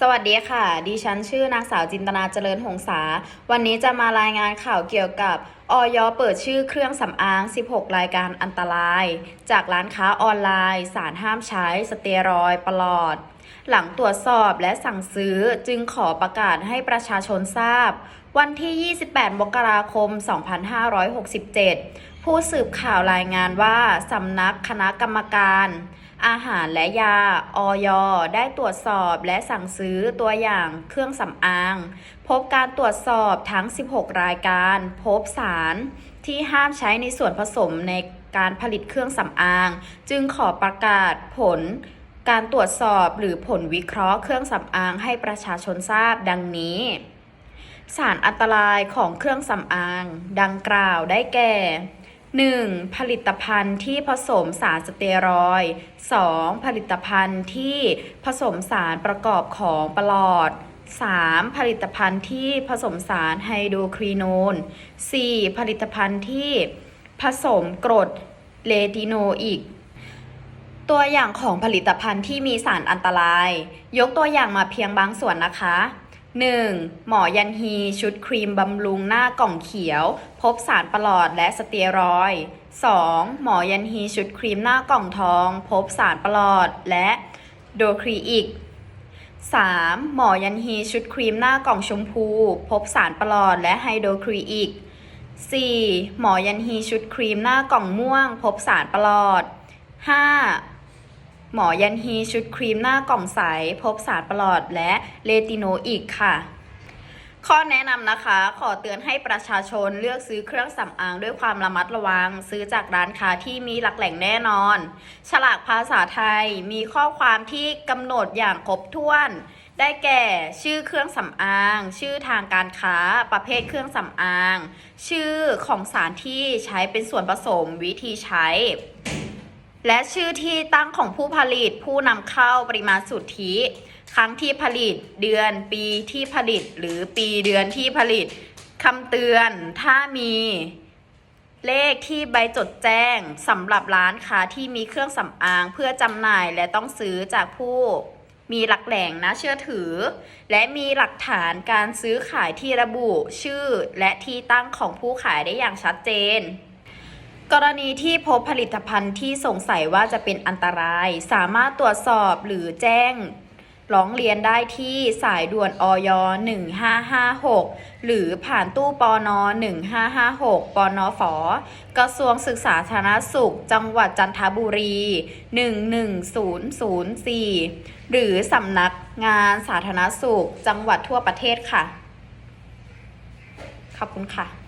สวัสดีค่ะ ดิฉันชื่อนางสาวจินตนาเจริญหงษา วันนี้จะมารายงานข่าวเกี่ยวกับออยเปิดชื่อเครื่องสำอาง 16 รายการอันตราย จากร้านค้าออนไลน์ สารห้ามใช้ สเตียรอยปลอด หลังตรวจสอบและสั่งซื้อจึงขอประกาศให้ประชาชนทราบ วันที่ 28 มกราคม 2567 ผู้สืบข่าวรายงานว่าสำนักคณะกรรมการ อาหารและยาออยได้ตรวจสอบและสั่งซื้อตัวอย่างเครื่องสำอาง พบการตรวจสอบทั้ง 16 รายการ พบสารที่ห้ามใช้ในส่วนผสมในการผลิตเครื่องสำอาง จึงขอประกาศผลการตรวจสอบหรือผลวิเคราะห์เครื่องสำอางให้ประชาชนทราบดังนี้ สารอันตรายของเครื่องสำอาง ดังกล่าวได้แก่ 1. ผลิตภัณฑ์ที่ผสมสารสเตียรอยด์ 2. ผลิตภัณฑ์ที่ผสมสารประกอบของปลอด 3. ผลิตภัณฑ์ที่ผสมสารไฮโดรครีโนน 4. ผลิตภัณฑ์ที่ผสมกรดเลติโนอิกตัวอย่างของผลิตภัณฑ์ที่มีสารอันตราย ยกตัวอย่างมาเพียงบางส่วนนะคะ 1. หมอยันฮี ชุดครีมบำรุงหน้ากล่องเขียว พบสารประหลอดและสเตียรอย 2. หมอยันฮี ชุดครีมหน้ากล่องทอง พบสารประหลอดและโดครีอิก 3. หมอยันฮี ชุดครีมหน้ากล่องชมพู พบสารประหลอดและไฮโดรครีอิก 4. หมอยันฮี ชุดครีมหน้ากล่องม่วง พบสารประหลอด 5. หมอยันฮีชุดครีมหน้ากล่องใส พบสารปลอดและเลติโนอีกค่ะ ข้อแนะนำนะคะ ขอเตือนให้ประชาชนเลือกซื้อเครื่องสำอางด้วยความระมัดระวัง ซื้อจากร้านค้าที่มีหลักแหล่งแน่นอน ฉลากภาษาไทยมีข้อความที่กำหนดอย่างครบถ้วน ได้แก่ชื่อเครื่องสำอาง ชื่อทางการค้า ประเภทเครื่องสำอาง ชื่อของสารที่ใช้เป็นส่วนผสมวิธีใช้ และชื่อที่ตั้งของผู้ผลิตผู้นำเข้าปริมาณสุทธิ ครั้งที่ผลิตเดือนปีที่ผลิต หรือปีเดือนที่ผลิตคำเตือนถ้ามีเลขที่ใบจดแจ้งสำหรับร้านค้าที่มีเครื่องสำอางเพื่อจำหน่ายและต้องซื้อจากผู้มีหลักแหล่งนะเชื่อถือ และมีหลักฐานการซื้อขายที่ระบุชื่อและที่ตั้งของผู้ขายได้อย่างชัดเจน กรณีที่พบผลิตภัณฑ์ที่สงสัยว่าจะเป็นอันตราย สามารถตรวจสอบหรือแจ้งร้องเรียนได้ที่สายด่วนอย1556 หรือผ่านตู้ปอน1556ปอนอฝกระทรวงศึกษาสาธารณสุข จังหวัดจันทบุรี 11004 หรือสำนักงานสาธารณสุข จังหวัดทั่วประเทศค่ะ ขอบคุณค่ะ